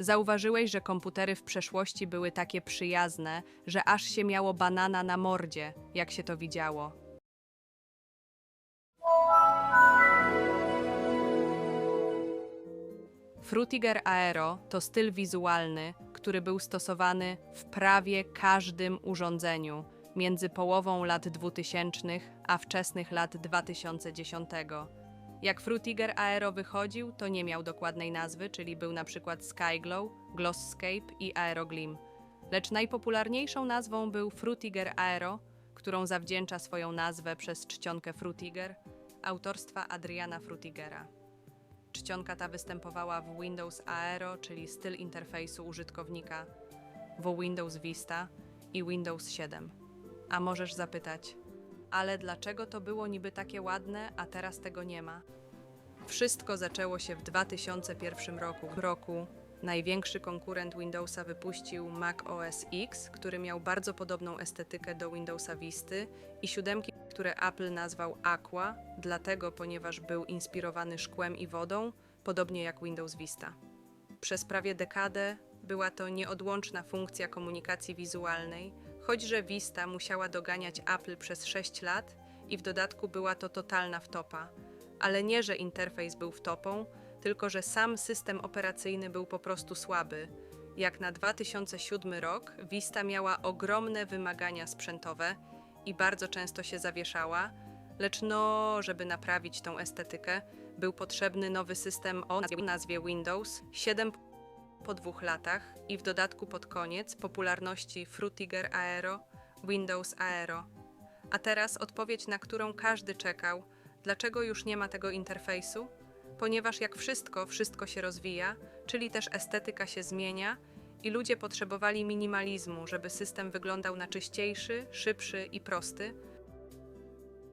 Zauważyłeś, że komputery w przeszłości były takie przyjazne, że aż się miało banana na mordzie, jak się to widziało. Frutiger Aero to styl wizualny, który był stosowany w prawie każdym urządzeniu między połową lat 2000 a wczesnych lat 2010. Jak Frutiger Aero wychodził, to nie miał dokładnej nazwy, czyli był na przykład Skyglow, Glossscape i Aeroglim. Lecz najpopularniejszą nazwą był Frutiger Aero, którą zawdzięcza swoją nazwę przez czcionkę Frutiger, autorstwa Adriana Frutigera. Czcionka ta występowała w Windows Aero, czyli styl interfejsu użytkownika, w Windows Vista i Windows 7. A możesz zapytać, ale dlaczego to było niby takie ładne, a teraz tego nie ma? Wszystko zaczęło się w 2001 roku. W roku największy konkurent Windowsa wypuścił Mac OS X, który miał bardzo podobną estetykę do Windowsa Visty i siódemki, które Apple nazwał Aqua, dlatego ponieważ był inspirowany szkłem i wodą, podobnie jak Windows Vista. Przez prawie dekadę była to nieodłączna funkcja komunikacji wizualnej, choćże Vista musiała doganiać Apple przez 6 lat i w dodatku była to totalna wtopa. Ale nie, że interfejs był wtopą, tylko że sam system operacyjny był po prostu słaby. Jak na 2007 rok, Vista miała ogromne wymagania sprzętowe i bardzo często się zawieszała, lecz no, żeby naprawić tą estetykę, był potrzebny nowy system o nazwie Windows 7 po dwóch latach i w dodatku pod koniec popularności Frutiger Aero, Windows Aero. A teraz odpowiedź, na którą każdy czekał. Dlaczego już nie ma tego interfejsu? Ponieważ jak wszystko, wszystko się rozwija, czyli też estetyka się zmienia i ludzie potrzebowali minimalizmu, żeby system wyglądał na czyściejszy, szybszy i prosty,